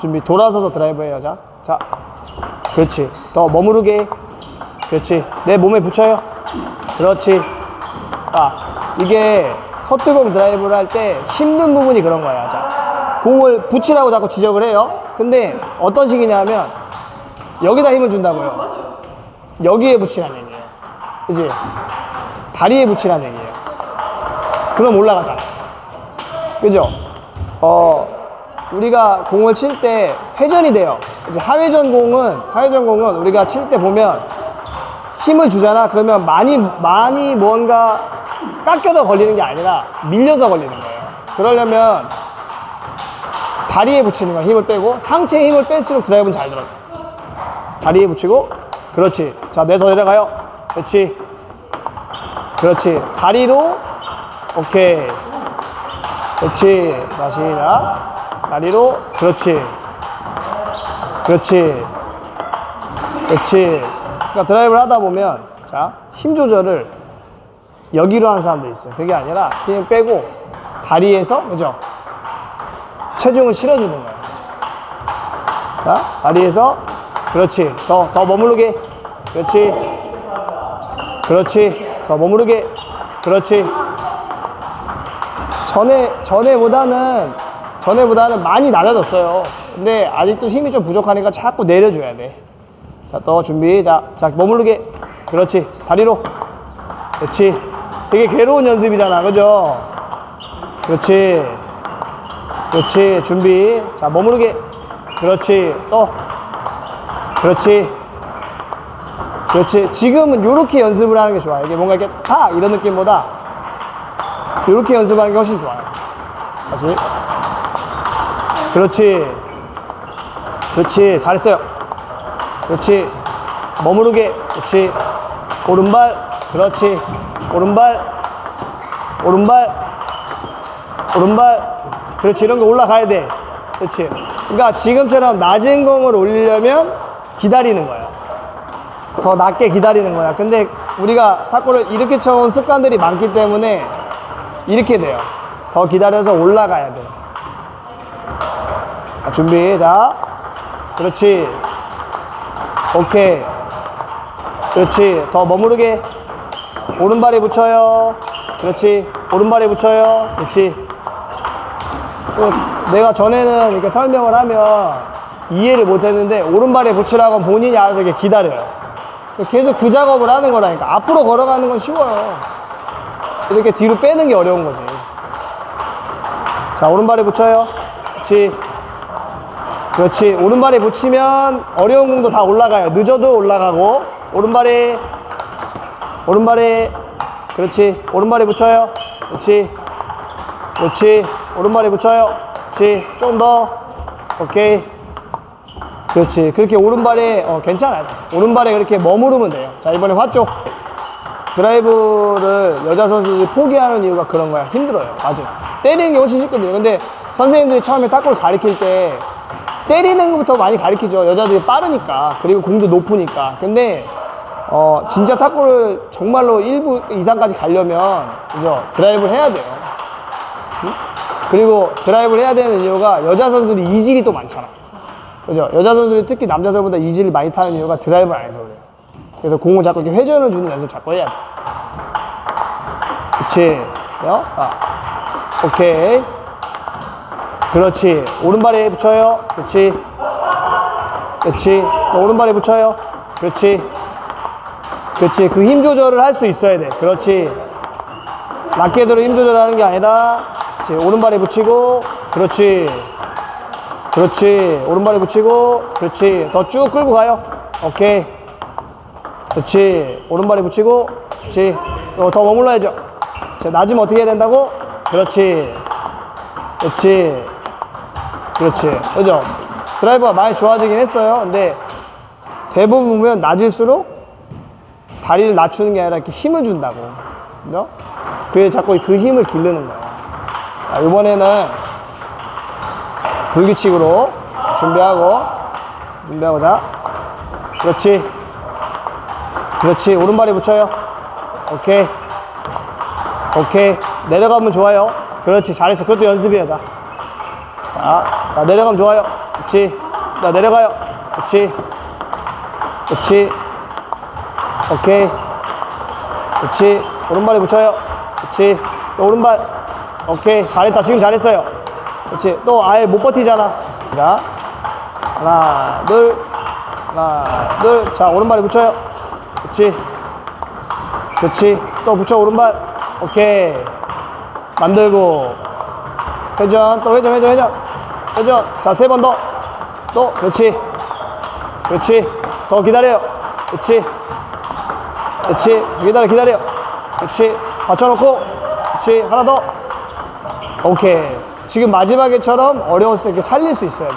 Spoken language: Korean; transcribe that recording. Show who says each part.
Speaker 1: 준비 돌아서서 드라이브 해요 자, 자. 그렇지. 더 머무르게. 그렇지. 내 몸에 붙여요. 그렇지. 아 이게 커트공 드라이브를 할 때 힘든 부분이 그런 거야 자. 공을 붙이라고 자꾸 지적을 해요. 근데 어떤 식이냐면 여기다 힘을 준다고요. 여기에 붙이라는 얘기예요. 그지? 다리에 붙이라는 얘기예요. 그럼 올라가잖아. 그죠? 어 우리가 공을 칠 때 회전이 돼요. 이제 하회전 공은 하회전 공은 우리가 칠 때 보면 힘을 주잖아. 그러면 많이 많이 뭔가 깎여서 걸리는 게 아니라 밀려서 걸리는 거예요. 그러려면 다리에 붙이는 거야. 힘을 빼고 상체에 힘을 뺄수록 드라이브는 잘 들어가. 다리에 붙이고. 그렇지. 자 내 더 내려가요. 그렇지. 그렇지. 다리로. 오케이. 그렇지. 다시 자 다리로 그렇지. 그렇지. 그렇지. 그러니까 드라이브를 하다 보면 자 힘 조절을 여기로 하는 사람도 있어요. 그게 아니라 힘 빼고 다리에서 그죠? 체중을 실어주는 거예요. 자 다리에서 그렇지. 더 더 머무르게. 그렇지. 그렇지. 더 머무르게. 그렇지. 전에 전에보다는 전에보다는 많이 낮아졌어요. 근데 아직도 힘이 좀 부족하니까 자꾸 내려줘야 돼. 자, 또 준비. 자, 자 머무르게. 그렇지. 다리로. 그렇지. 되게 괴로운 연습이잖아, 그죠? 그렇지. 그렇지. 준비. 자, 머무르게. 그렇지. 또. 그렇지. 그렇지. 지금은 이렇게 연습을 하는 게 좋아요. 이게 뭔가 이렇게 탁 이런 느낌보다 이렇게 연습하는 게 훨씬 좋아요. 다시. 그렇지. 그렇지. 잘했어요. 그렇지. 머무르게. 그렇지. 오른발. 그렇지. 오른발. 오른발. 오른발. 그렇지. 이런 거 올라가야 돼. 그렇지. 그러니까 지금처럼 낮은 공을 올리려면 기다리는 거야. 더 낮게 기다리는 거야. 근데 우리가 탁구를 이렇게 쳐온 습관들이 많기 때문에 이렇게 돼요. 더 기다려서 올라가야 돼. 자, 준비. 자. 그렇지. 오케이. 그렇지. 더 머무르게. 오른발에 붙여요. 그렇지. 오른발에 붙여요. 그렇지. 그 내가 전에는 이렇게 설명을 하면 이해를 못 했는데 오른발에 붙이라고 본인이 알아서 이렇게 기다려요. 계속 그 작업을 하는 거라니까. 앞으로 걸어가는 건 쉬워요. 이렇게 뒤로 빼는 게 어려운 거지. 자, 오른발에 붙여요. 그렇지. 그렇지. 오른발에 붙이면 어려운 공도 다 올라가요. 늦어도 올라가고. 오른발에, 오른발에, 그렇지. 오른발에 붙여요. 그렇지. 그렇지. 오른발에 붙여요. 그렇지. 좀 더. 오케이. 그렇지. 그렇게 오른발에, 어, 괜찮아요. 오른발에 그렇게 머무르면 돼요. 자, 이번에 화쪽. 드라이브를 여자 선수들이 포기하는 이유가 그런 거야. 힘들어요. 맞아요. 때리는 게 훨씬 쉽거든요. 근데 선생님들이 처음에 탁구를 가르칠 때 때리는 것부터 많이 가르치죠. 여자들이 빠르니까. 그리고 공도 높으니까. 근데 어, 진짜 탁구를 정말로 1부 이상까지 가려면 그죠? 드라이브를 해야 돼요. 응? 그리고 드라이브를 해야 되는 이유가 여자 선수들이 이질이 또 많잖아. 그죠? 여자 선수들이 특히 남자 선수보다 이질을 많이 타는 이유가 드라이브를 안 해서 그래요. 그래서 공을 자꾸 이렇게 회전을 주는 연습 자꾸 해야 돼. 그치. 요? 아. 오케이. 그렇지. 오른발에 붙여요. 그렇지. 그렇지. 또 오른발에 붙여요. 그렇지. 그렇지. 그 힘 조절을 할 수 있어야 돼. 그렇지. 맞게대로 힘 조절하는 게 아니라, 그렇지. 오른발에 붙이고, 그렇지. 그렇지. 오른발에 붙이고, 그렇지. 더 쭉 끌고 가요. 오케이. 그렇지. 오른발에 붙이고, 그렇지. 어, 더 머물러야죠. 자, 낮으면 어떻게 해야 된다고? 그렇지. 그렇지. 그렇지. 그죠? 드라이버가 많이 좋아지긴 했어요. 근데 대부분 보면 낮을수록 다리를 낮추는 게 아니라 이렇게 힘을 준다고. 그죠? 그게 자꾸 그 힘을 기르는 거예요. 자, 이번에는 불규칙으로 준비하고, 준비하고 자. 그렇지. 그렇지. 오른발에 붙여요. 오케이. 오케이. 내려가면 좋아요. 그렇지. 잘했어. 그것도 연습이야. 자. 자, 자, 내려가면 좋아요. 그렇지. 자, 내려가요. 그렇지. 그렇지. 오케이. 그렇지. 오른발에 붙여요. 그렇지. 또 오른발. 오케이. 잘했다. 지금 잘했어요. 그렇지. 또 아예 못 버티잖아. 자, 하나, 둘, 하나, 둘. 자, 오른발에 붙여요. 그렇지. 그렇지. 또 붙여 오른발. 오케이. 만들고 회전 또 회전 회전 회전 회전 자 세 번 더. 또 그렇지. 그렇지. 더 기다려요. 그렇지. 그렇지. 기다려 기다려 그렇지. 받쳐놓고. 그렇지. 하나 더. 오케이. 지금 마지막에처럼 어려웠을 때 이렇게 살릴 수 있어야 돼